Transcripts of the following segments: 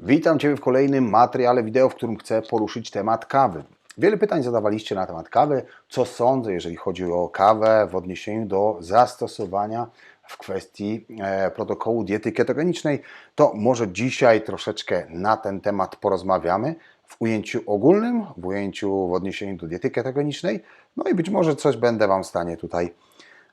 Witam Cię w kolejnym materiale wideo, w którym chcę poruszyć temat kawy. Wiele pytań zadawaliście na temat kawy. Co sądzę, jeżeli chodzi o kawę w odniesieniu do zastosowania w kwestii e, protokołu diety ketogenicznej, to może dzisiaj troszeczkę na ten temat porozmawiamy w ujęciu ogólnym, w ujęciu w odniesieniu do diety ketogenicznej, no i być może coś będę Wam w stanie tutaj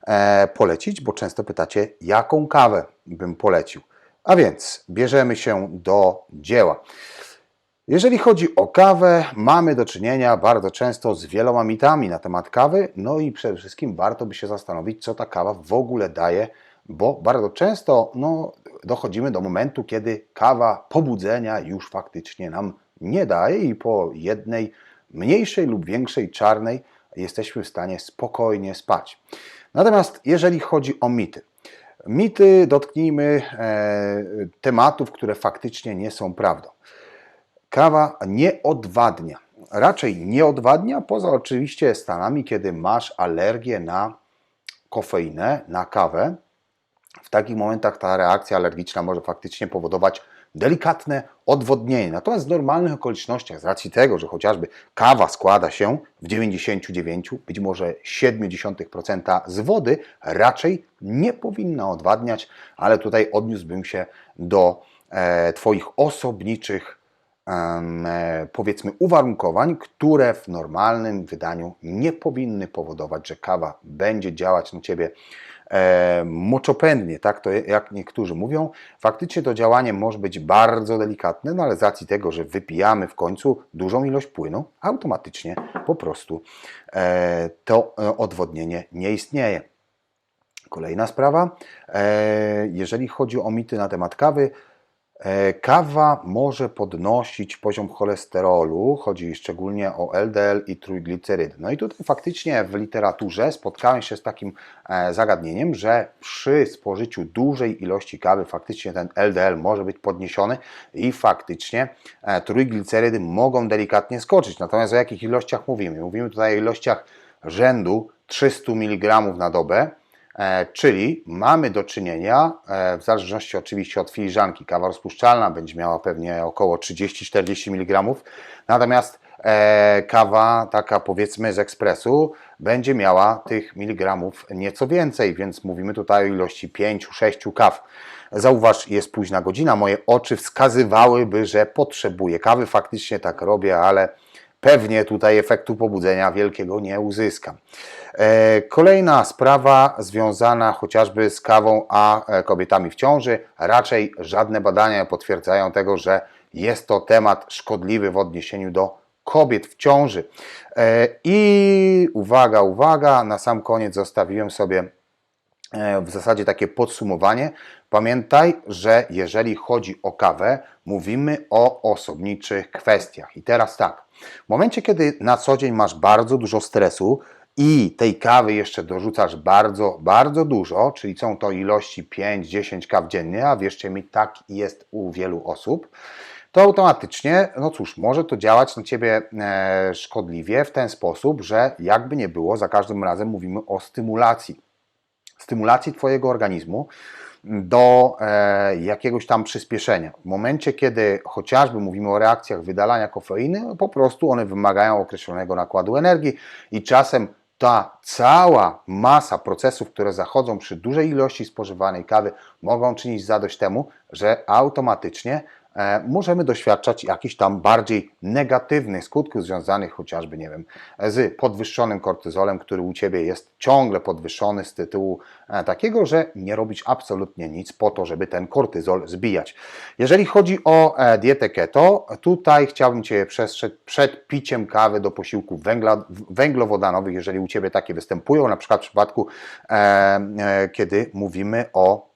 e, polecić, bo często pytacie, jaką kawę bym polecił. A więc bierzemy się do dzieła. Jeżeli chodzi o kawę, mamy do czynienia bardzo często z wieloma mitami na temat kawy, no i przede wszystkim warto by się zastanowić, co ta kawa w ogóle daje, bo bardzo często no, dochodzimy do momentu, kiedy kawa pobudzenia już faktycznie nam nie daje i po jednej mniejszej lub większej czarnej jesteśmy w stanie spokojnie spać. Natomiast jeżeli chodzi o mity, Mity dotknijmy e, tematów, które faktycznie nie są prawdą. Kawa nie odwadnia. Raczej nie odwadnia, poza oczywiście stanami, kiedy masz alergię na kofeinę, na kawę. W takich momentach ta reakcja alergiczna może faktycznie powodować delikatne odwodnienie. Natomiast w normalnych okolicznościach, z racji tego, że chociażby kawa składa się w 99, być może 0,7% z wody, raczej nie powinna odwadniać, ale tutaj odniósłbym się do e, Twoich osobniczych e, powiedzmy uwarunkowań, które w normalnym wydaniu nie powinny powodować, że kawa będzie działać na Ciebie e, moczopędnie, tak to jak niektórzy mówią. Faktycznie to działanie może być bardzo delikatne, no ale z racji tego, że wypijamy w końcu dużą ilość płynu, automatycznie po prostu e, to e, odwodnienie nie istnieje. Kolejna sprawa, e, jeżeli chodzi o mity na temat kawy, Kawa może podnosić poziom cholesterolu, chodzi szczególnie o LDL i trójglicerydy. No i tutaj faktycznie w literaturze spotkałem się z takim e, zagadnieniem, że przy spożyciu dużej ilości kawy faktycznie ten LDL może być podniesiony i faktycznie e, trójglicerydy mogą delikatnie skoczyć. Natomiast o jakich ilościach mówimy? Mówimy tutaj o ilościach rzędu 300 mg na dobę, E, czyli mamy do czynienia, e, w zależności oczywiście od filiżanki, kawa rozpuszczalna będzie miała pewnie około 30-40 mg, natomiast e, kawa taka powiedzmy z ekspresu będzie miała tych miligramów nieco więcej, więc mówimy tutaj o ilości 5-6 kaw. Zauważ, jest późna godzina, moje oczy wskazywałyby, że potrzebuję kawy, faktycznie tak robię, ale pewnie tutaj efektu pobudzenia wielkiego nie uzyskam. E, Kolejna sprawa związana chociażby z kawą a e, kobietami w ciąży. Raczej żadne badania potwierdzają tego, że jest to temat szkodliwy w odniesieniu do kobiet w ciąży. E, I uwaga, uwaga, na sam koniec zostawiłem sobie w zasadzie takie podsumowanie. Pamiętaj, że jeżeli chodzi o kawę, mówimy o osobniczych kwestiach. I teraz tak, w momencie, kiedy na co dzień masz bardzo dużo stresu i tej kawy jeszcze dorzucasz bardzo, bardzo dużo, czyli są to ilości 5-10 kaw dziennie, a wierzcie mi, tak jest u wielu osób, to automatycznie, no cóż, może to działać na Ciebie e, szkodliwie w ten sposób, że jakby nie było, za każdym razem mówimy o stymulacji. Stymulacji Twojego organizmu do e, jakiegoś tam przyspieszenia. W momencie, kiedy chociażby mówimy o reakcjach wydalania kofeiny, po prostu one wymagają określonego nakładu energii i czasem ta cała masa procesów, które zachodzą przy dużej ilości spożywanej kawy, mogą czynić zadość temu, że automatycznie możemy doświadczać jakichś tam bardziej negatywnych skutków związanych chociażby, nie wiem, z podwyższonym kortyzolem, który u Ciebie jest ciągle podwyższony z tytułu e, takiego, że nie robić absolutnie nic po to, żeby ten kortyzol zbijać. Jeżeli chodzi o e, dietę keto, tutaj chciałbym Cię przestrzec przed piciem kawy do posiłków węgla, węglowodanowych, jeżeli u Ciebie takie występują, na przykład w przypadku, e, e, kiedy mówimy o e,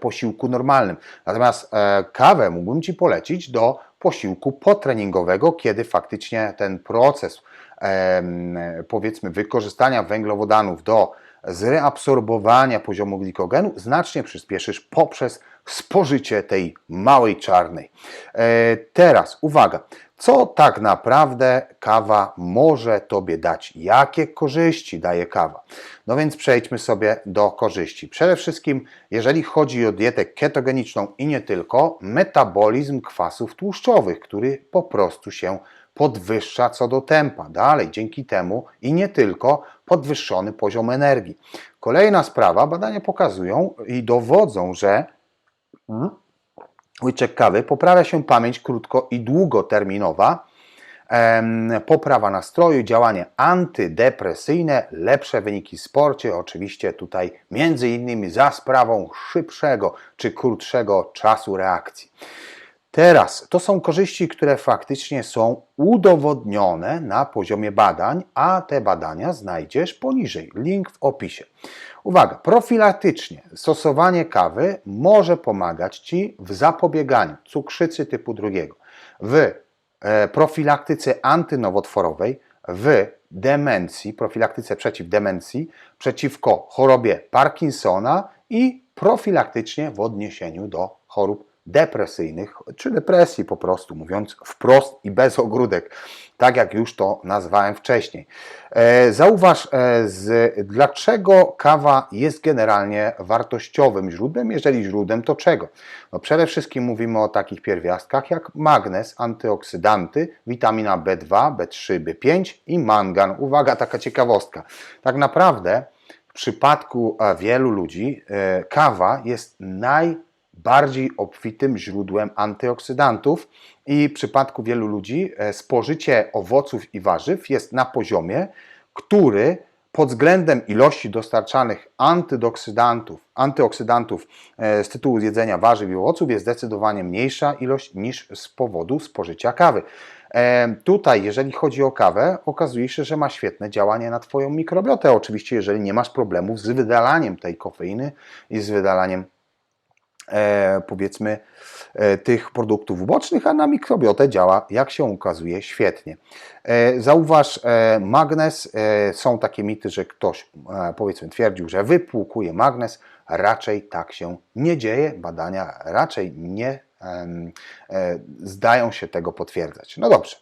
posiłku normalnym. Natomiast e, kawę mógłbym Ci polecić do posiłku potreningowego, kiedy faktycznie ten proces powiedzmy wykorzystania węglowodanów do zreabsorbowania poziomu glikogenu znacznie przyspieszysz poprzez spożycie tej małej czarnej. E, teraz uwaga, co tak naprawdę kawa może Tobie dać? Jakie korzyści daje kawa? No więc przejdźmy sobie do korzyści. Przede wszystkim, jeżeli chodzi o dietę ketogeniczną i nie tylko, metabolizm kwasów tłuszczowych, który po prostu się podwyższa co do tempa. Dalej, dzięki temu i nie tylko podwyższony poziom energii. Kolejna sprawa, badania pokazują i dowodzą, że łyczek kawy poprawia się pamięć krótko i długoterminowa, poprawa nastroju, działanie antydepresyjne, lepsze wyniki w sporcie, oczywiście tutaj między innymi za sprawą szybszego czy krótszego czasu reakcji. Teraz to są korzyści, które faktycznie są udowodnione na poziomie badań, a te badania znajdziesz poniżej. Link w opisie. Uwaga, profilaktycznie stosowanie kawy może pomagać Ci w zapobieganiu cukrzycy typu drugiego, w e, profilaktyce antynowotworowej, w demencji, profilaktyce przeciw demencji, przeciwko chorobie Parkinsona i profilaktycznie w odniesieniu do chorób depresyjnych, czy depresji po prostu, mówiąc wprost i bez ogródek, tak jak już to nazwałem wcześniej. E, Zauważ, e, z, dlaczego kawa jest generalnie wartościowym źródłem, jeżeli źródłem to czego? No przede wszystkim mówimy o takich pierwiastkach jak magnez, antyoksydanty, witamina B2, B3, B5 i mangan. Uwaga, taka ciekawostka. Tak naprawdę w przypadku e, wielu ludzi kawa jest naj bardziej obfitym źródłem antyoksydantów i w przypadku wielu ludzi e, spożycie owoców i warzyw jest na poziomie, który pod względem ilości dostarczanych antyoksydantów, antyoksydantów e, z tytułu jedzenia warzyw i owoców jest zdecydowanie mniejsza ilość niż z powodu spożycia kawy. E, Tutaj, jeżeli chodzi o kawę, okazuje się, że ma świetne działanie na Twoją mikrobiotę. Oczywiście, jeżeli nie masz problemów z wydalaniem tej kofeiny i z wydalaniem e, powiedzmy e, tych produktów ubocznych, a na mikrobiotę działa, jak się ukazuje, świetnie. E, zauważ, e, magnez, e, są takie mity, że ktoś e, powiedzmy twierdził, że wypłukuje magnez, raczej tak się nie dzieje, badania raczej nie e, zdają się tego potwierdzać. No dobrze,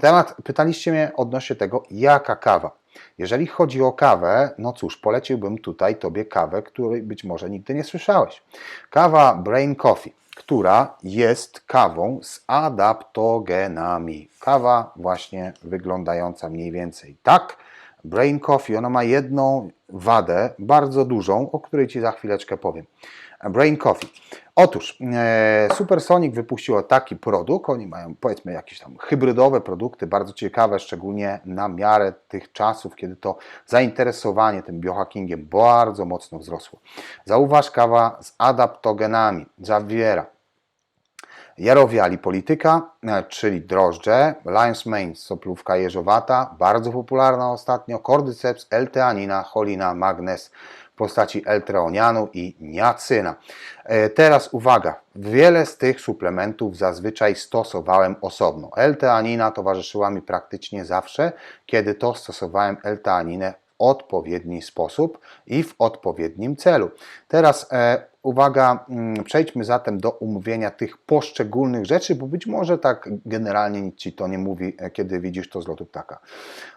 temat, pytaliście mnie odnośnie tego, jaka kawa. Jeżeli chodzi o kawę, no cóż, poleciłbym tutaj Tobie kawę, której być może nigdy nie słyszałeś. Kawa Brain Coffee, która jest kawą z adaptogenami. Kawa właśnie wyglądająca mniej więcej tak. Brain Coffee, ona ma jedną wadę, bardzo dużą, o której Ci za chwileczkę powiem. Brain Coffee. Otóż e, Supersonic wypuściło taki produkt, oni mają powiedzmy jakieś tam hybrydowe produkty, bardzo ciekawe, szczególnie na miarę tych czasów, kiedy to zainteresowanie tym biohackingiem bardzo mocno wzrosło. Zauważ, kawa z adaptogenami zawiera Jarowia lipolityka, e, czyli drożdże, Lion's Mane, soplówka jeżowata, bardzo popularna ostatnio, Cordyceps, L-teanina, cholina, magnez w postaci L-treonianu i niacyna. E, Teraz uwaga, wiele z tych suplementów zazwyczaj stosowałem osobno. L-teanina towarzyszyła mi praktycznie zawsze, kiedy to stosowałem L-teaninę w odpowiedni sposób i w odpowiednim celu. Teraz e, uwaga, mm, przejdźmy zatem do umówienia tych poszczególnych rzeczy, bo być może tak generalnie nic Ci to nie mówi, e, kiedy widzisz to z lotu ptaka.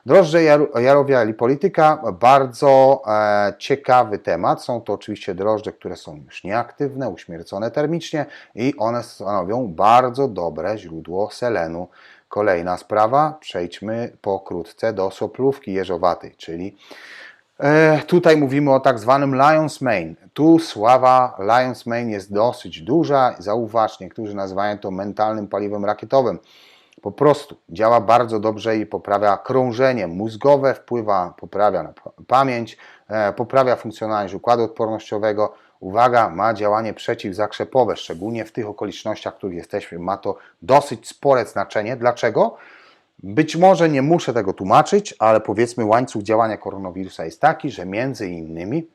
Drożdże Jar- Jarowia Lipolityka, bardzo e, ciekawy temat. Są to oczywiście drożdże, które są już nieaktywne, uśmiercone termicznie i one stanowią bardzo dobre źródło selenu. Kolejna sprawa, przejdźmy pokrótce do soplówki jeżowatej, czyli Tutaj mówimy o tak zwanym Lion's Mane. Tu sława Lion's Mane jest dosyć duża. Zauważ, niektórzy nazywają to mentalnym paliwem rakietowym. Po prostu działa bardzo dobrze i poprawia krążenie mózgowe, wpływa, poprawia na pa- pamięć, e, poprawia funkcjonalność układu odpornościowego. Uwaga, ma działanie przeciwzakrzepowe, szczególnie w tych okolicznościach, w których jesteśmy. Ma to dosyć spore znaczenie. Dlaczego? Być może nie muszę tego tłumaczyć, ale powiedzmy łańcuch działania koronawirusa jest taki, że między innymi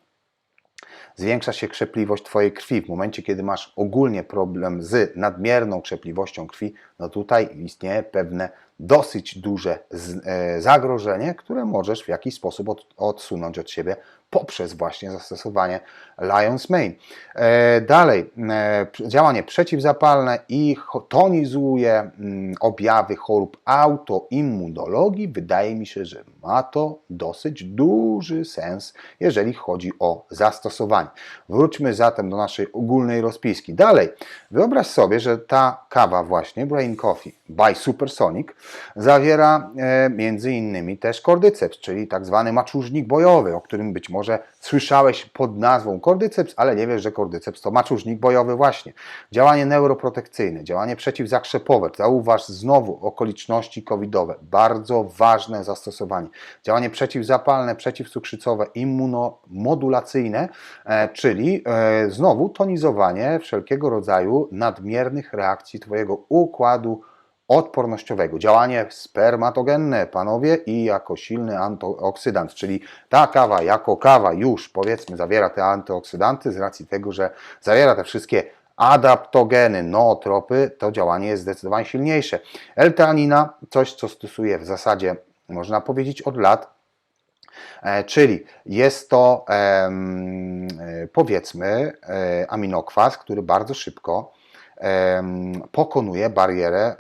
zwiększa się krzepliwość Twojej krwi. W momencie, kiedy masz ogólnie problem z nadmierną krzepliwością krwi, no tutaj istnieje pewne dosyć duże e, zagrożenie, które możesz w jakiś sposób od, odsunąć od siebie poprzez właśnie zastosowanie Lion's Mane. E, dalej, e, działanie przeciwzapalne i tonizuje mm, objawy chorób autoimmunologii. Wydaje mi się, że ma to dosyć duży sens, jeżeli chodzi o zastosowanie. Wróćmy zatem do naszej ogólnej rozpiski. Dalej, wyobraź sobie, że ta kawa właśnie, Brain Coffee by Supersonic, zawiera e, między innymi też kordyceps, czyli tak zwany maczużnik bojowy, o którym być może słyszałeś pod nazwą kordyceps, ale nie wiesz, że kordyceps to maczużnik bojowy właśnie. Działanie neuroprotekcyjne, działanie przeciwzakrzepowe, zauważ znowu okoliczności covidowe, bardzo ważne zastosowanie. Działanie przeciwzapalne, przeciwcukrzycowe, immunomodulacyjne, e, czyli e, znowu tonizowanie wszelkiego rodzaju nadmiernych reakcji Twojego układu odpornościowego. Działanie spermatogenne, panowie, i jako silny antyoksydant, czyli ta kawa jako kawa już powiedzmy zawiera te antyoksydanty z racji tego, że zawiera te wszystkie adaptogeny, nootropy, to działanie jest zdecydowanie silniejsze. L-teanina, coś co stosuje w zasadzie, można powiedzieć, od lat, e, Czyli jest to e, powiedzmy e, aminokwas, który bardzo szybko pokonuje barierę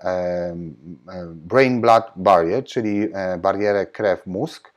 brain-blood barrier, czyli barierę krew-mózg.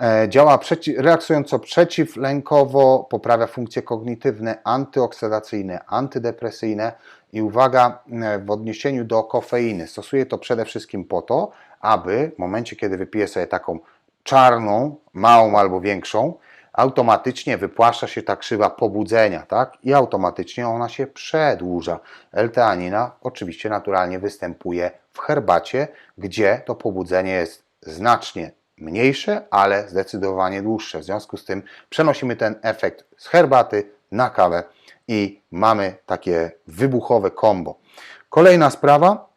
E, działa przeci reakcjonująco przeciwlękowo, poprawia funkcje kognitywne, antyoksydacyjne, antydepresyjne i uwaga, e, w odniesieniu do kofeiny, stosuje to przede wszystkim po to, aby w momencie, kiedy wypije sobie taką czarną, małą albo większą, automatycznie wypłaszcza się ta krzywa pobudzenia, tak? I automatycznie ona się przedłuża. L-teanina oczywiście naturalnie występuje w herbacie, gdzie to pobudzenie jest znacznie mniejsze, ale zdecydowanie dłuższe. W związku z tym przenosimy ten efekt z herbaty na kawę i mamy takie wybuchowe kombo. Kolejna sprawa,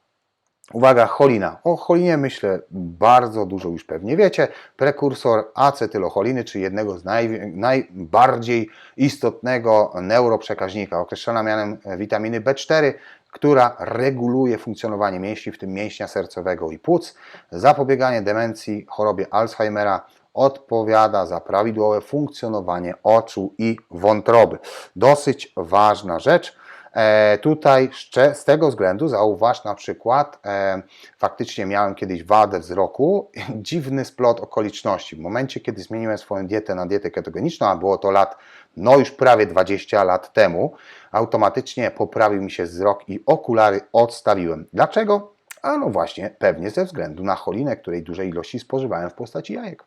Uwaga, cholina. O cholinie myślę bardzo dużo już pewnie wiecie. Prekursor acetylocholiny, czyli jednego z naj, najbardziej istotnego neuroprzekaźnika, określona mianem witaminy B4, która reguluje funkcjonowanie mięśni, w tym mięśnia sercowego i płuc, zapobieganie demencji, chorobie Alzheimera, odpowiada za prawidłowe funkcjonowanie oczu i wątroby. Dosyć ważna rzecz. E, tutaj z tego względu zauważ na przykład, e, faktycznie miałem kiedyś wadę wzroku, dziwny splot okoliczności. W momencie, kiedy zmieniłem swoją dietę na dietę ketogeniczną, a było to lat, no już prawie 20 lat temu, automatycznie poprawił mi się wzrok i okulary odstawiłem. Dlaczego? A no właśnie, pewnie ze względu na cholinę, której dużej ilości spożywałem w postaci jajek.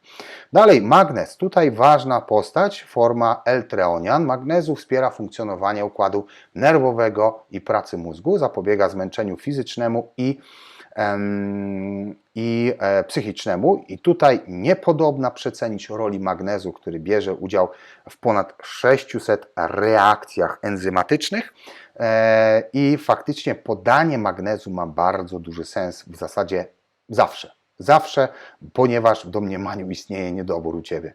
Dalej, magnez. Tutaj ważna postać, forma L-treonian. Magnezu wspiera funkcjonowanie układu nerwowego i pracy mózgu, zapobiega zmęczeniu fizycznemu i i e, psychicznemu. I tutaj niepodobna przecenić roli magnezu, który bierze udział w ponad 600 reakcjach enzymatycznych. E, I faktycznie podanie magnezu ma bardzo duży sens w zasadzie zawsze. Zawsze, ponieważ w domniemaniu istnieje niedobór u Ciebie.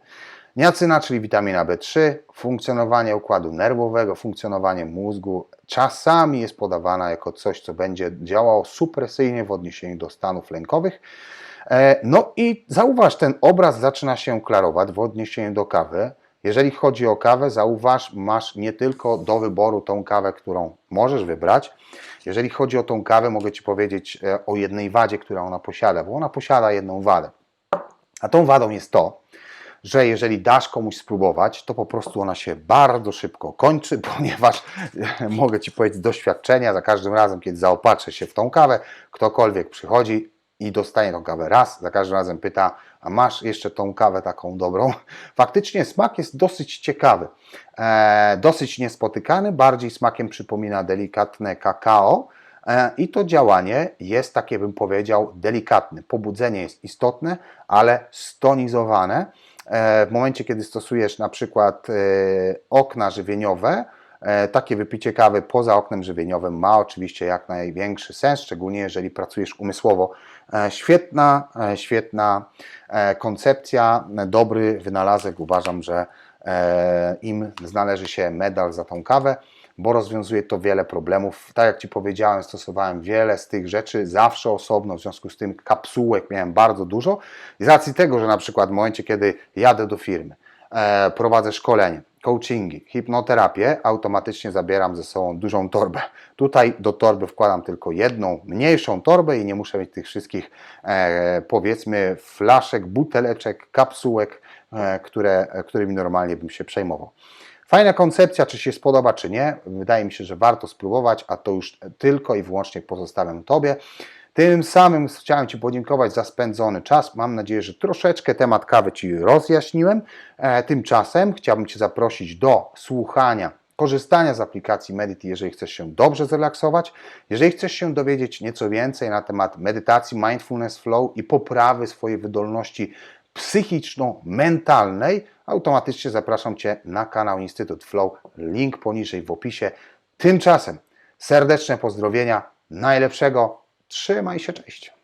Niacyna, czyli witamina B3, funkcjonowanie układu nerwowego, funkcjonowanie mózgu czasami jest podawana jako coś, co będzie działało supresyjnie w odniesieniu do stanów lękowych. E, no i zauważ, ten obraz zaczyna się klarować w odniesieniu do kawy. Jeżeli chodzi o kawę, zauważ, masz nie tylko do wyboru tą kawę, którą możesz wybrać. Jeżeli chodzi o tą kawę, mogę Ci powiedzieć e, o jednej wadzie, którą ona posiada, bo ona posiada jedną wadę. A tą wadą jest to, że jeżeli dasz komuś spróbować, to po prostu ona się bardzo szybko kończy, ponieważ mogę Ci powiedzieć z doświadczenia, za każdym razem, kiedy zaopatrzę się w tą kawę, ktokolwiek przychodzi i dostanie tą kawę raz, za każdym razem pyta, a masz jeszcze tą kawę taką dobrą? Faktycznie smak jest dosyć ciekawy, e, dosyć niespotykany, bardziej smakiem przypomina delikatne kakao, e, i to działanie jest takie, bym powiedział, delikatne. Pobudzenie jest istotne, ale stonizowane. E, w momencie, kiedy stosujesz na przykład e, okna żywieniowe, e, takie wypicie kawy poza oknem żywieniowym ma oczywiście jak największy sens, szczególnie jeżeli pracujesz umysłowo. Świetna, świetna koncepcja, dobry wynalazek. Uważam, że im należy się medal za tą kawę bo rozwiązuje to wiele problemów. Tak jak Ci powiedziałem, stosowałem wiele z tych rzeczy zawsze osobno, w związku z tym kapsułek miałem bardzo dużo. Z racji tego, że na przykład w momencie, kiedy jadę do firmy, e, prowadzę szkolenie, coachingi, hipnoterapię, automatycznie zabieram ze sobą dużą torbę. Tutaj do torby wkładam tylko jedną mniejszą torbę i nie muszę mieć tych wszystkich e, powiedzmy flaszek, buteleczek, kapsułek, e, które, którymi normalnie bym się przejmował. Fajna koncepcja, czy się spodoba, czy nie. Wydaje mi się, że warto spróbować, a to już tylko i wyłącznie pozostawiam Tobie. Tym samym chciałem Ci podziękować za spędzony czas. Mam nadzieję, że troszeczkę temat kawy Ci rozjaśniłem. E, tymczasem chciałbym Cię zaprosić do słuchania, korzystania z aplikacji Medity, jeżeli chcesz się dobrze zrelaksować. Jeżeli chcesz się dowiedzieć nieco więcej na temat medytacji, mindfulness flow i poprawy swojej wydolności psychiczno-mentalnej, automatycznie zapraszam Cię na kanał Instytut Flow. Link poniżej w opisie. Tymczasem serdeczne pozdrowienia, najlepszego, trzymaj się, cześć.